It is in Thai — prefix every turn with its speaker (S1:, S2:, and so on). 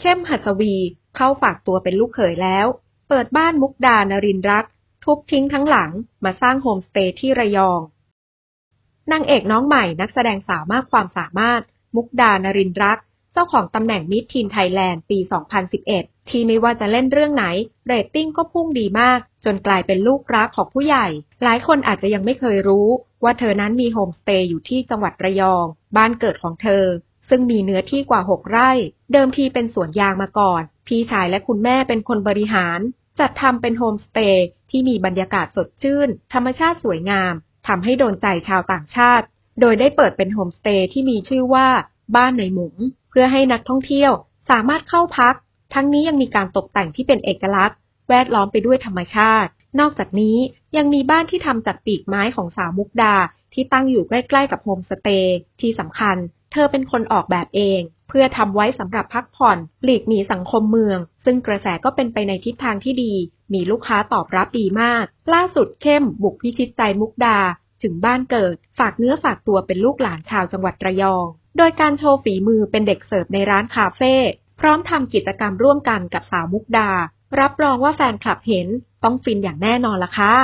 S1: เข้มหัสวีเข้าฝากตัวเป็นลูกเขยแล้ว เปิดบ้านมุกดานรินรักทุบทิ้งทั้งหลังมาสร้างโฮมสเตย์ที่ระยองนางเอกน้องใหม่นักแสดงสาวมากความสามารถ มุกดานรินร์รัก เจ้าของตำแหน่งมิสทีนไทยแลนด์ปี 2011 ที่ไม่ว่าจะเล่นเรื่องไหน เรตติ้งก็พุ่งดีมาก จนกลายเป็นลูกรักของผู้ใหญ่ หลายคนอาจจะยังไม่เคยรู้ ว่าเธอนั้นมีโฮมสเตย์อยู่ที่จังหวัดระยอง บ้านเกิดของเธอ ซึ่งมีเนื้อที่กว่า6ไร่ เดิมทีเป็นสวนยางมาก่อน พี่ชายและคุณแม่เป็นคนบริหาร จัดทำเป็นโฮมสเตย์ที่มีบรรยากาศสดชื่น ธรรมชาติสวยงามทำให้โดนใจชาวต่างชาติ โดยได้เปิดเป็นโฮมสเตย์ที่มีชื่อว่า บ้านในหมุง เพื่อให้นักท่องเที่ยวสามารถเข้าพัก ทั้งนี้ยังมีการตกแต่งที่เป็นเอกลักษณ์ แวดล้อมไปด้วยธรรมชาติ นอกจากนี้ยังมีบ้านที่ทำจากปีกไม้ของสาวมุกดาที่ตั้งอยู่ใกล้ ๆ กับโฮมสเตย์ที่สำคัญ เธอเป็นคนออกแบบเอง เพื่อทำไว้สำหรับพักผ่อน หลีกหนีสังคมเมือง ซึ่งกระแสก็เป็นไปในทิศทางที่ดี มีลูกค้าตอบรับดีมาก ล่าสุดเข้มบุกพิชิตใจมุกดา ถึงบ้านเกิด ฝากเนื้อฝากตัวเป็นลูกหลานชาวจังหวัดระยอง โดยการโชว์ฝีมือเป็นเด็กเสิร์ฟในร้านคาเฟ่พร้อมทำกิจกรรมร่วมกันกับสาวมุกดา รับรองว่าแฟนคลับเห็น ต้องฟินอย่างแน่นอนละค่ะ